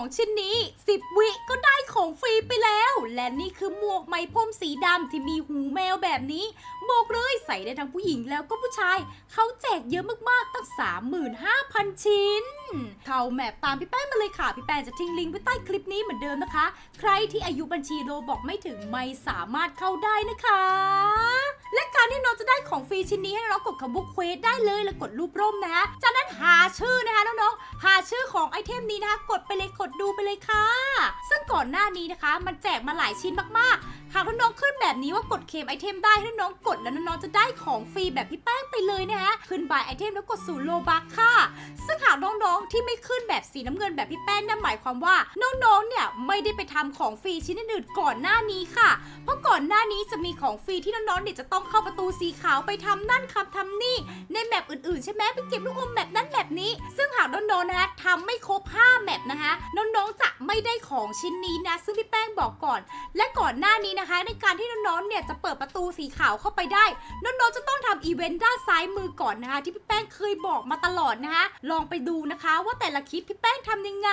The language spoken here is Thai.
ของชิ้นนี้ 10 วิก็ได้ของฟรีไปแล้ว และนี่คือหมวกไหมพรมสีดำที่มีหูแมวแบบนี้บอกเลยใส่ได้ทั้งผู้หญิงแล้วก็ผู้ชาย เขาแจกเยอะมากๆ ตั้ง 35,000 ชิ้น เข้าแมปตามพี่แป้งมาเลยค่ะ พี่แป้งจะทิ้งลิงก์ไว้ใต้คลิปนี้เหมือนเดิมนะคะ ใครที่อายุบัญชีโลบอกไม่ถึงไม่สามารถเข้าได้นะคะและ การที่น้องจะได้ของฟรีชิ้นนี้ให้น้องกดคำว่าเควสได้เลยแล้วกดรูปร่มนะคะจากนั้นหาชื่อนะคะน้องๆหาชื่อของไอเทมนี้นะคะกดไปเลยกดดูไปเลยค่ะ ซึ่งก่อนหน้านี้นะคะ มันแจกมาหลายชิ้นมากๆ หากน้องๆขึ้นแบบนี้ว่ากดเคมไอเทมได้ให้น้องกดแล้วน้องๆจะได้ของฟรีแบบพี่แป้งไปเลยนะคะขึ้นบายไอเทมแล้วกดศูนย์โลบัคค่ะ ซึ่งหากน้องๆที่ไม่ขึ้นแบบสีน้ำเงินแบบพี่แป้งนั่นหมายความว่าน้องๆเนี่ยไม่ได้ไปทำของฟรีชิ้นอื่นก่อนหน้านี้ค่ะ เพราะก่อนหน้านี้จะมีของฟรีที่น้องๆเนี่ยจะต้องเข้าประตูสีขาวไปทำนั่นคำทำนี่ในแมปอื่นๆใช่ไหมไปเก็บลูกอมแมปนั้นแมปนี้ ซึ่งหากน้องๆนะคะทำไม่ครบ5แมปนะคะน้องๆจะไม่ได้ของชิ้นนี้นะซึ่งพี่แป้งบอกก่อน และก่อนหน้านี้นะคะ ในการที่น้องๆเนี่ยจะเปิดประตูสีขาวเข้าไปได้ น้องๆจะต้องทำอีเวนต์ด้านซ้ายมือก่อนนะคะ ที่พี่แป้งเคยบอกมาตลอดนะคะ ลองไปดูนะคะ ว่าแต่ละคลิปพี่แป้งทำยังไง